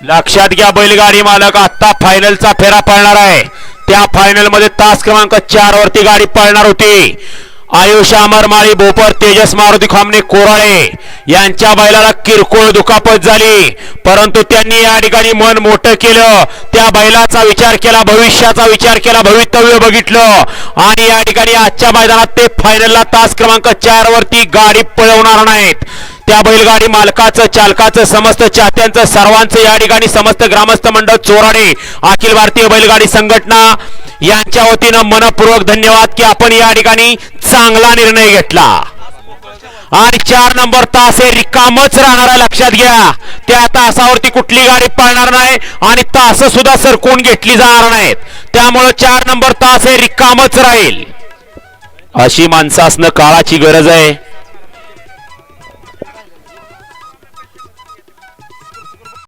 लक्षात घ्या बैलगाडी मालक आता फायनलचा फेरा पळणार आहे. त्या फायनलमध्ये तास क्रमांक चार वरती गाडी पळणार होती. आयुष अमरमाळी भोपर तेजस मारुती खामने कोराळे यांच्या बैलाला किरकोळ दुखापत झाली. परंतु त्यांनी या ठिकाणी मन मोठं केलं. त्या बैलाचा विचार केला भविष्याचा विचार केला भवितव्य बघितलं. आणि या ठिकाणी आजच्या मैदानात ते फायनलला तास क्रमांक चार वरती गाडी पळवणार नाहीत. त्या बैलगाडी मालकाचं चालकाचं समस्त चाहत्यांचं सर्वांचं या ठिकाणी समस्त ग्रामस्थ मंडळ चोराडे अखिल भारतीय बैलगाडी संघटना यांच्या वतीनं मनपूर्वक धन्यवाद की आपण या ठिकाणी चांगला निर्णय घेतला. आणि चार नंबर तास हे रिकामच राहणार आहे लक्षात घ्या. त्या तासावरती कुठली गाडी पळणार नाही आणि तास सुद्धा सरकून घेतली जाणार नाहीत. त्यामुळं चार नंबर तास हे रिकामच राहील. अशी माणसं असणं काळाची गरज आहे.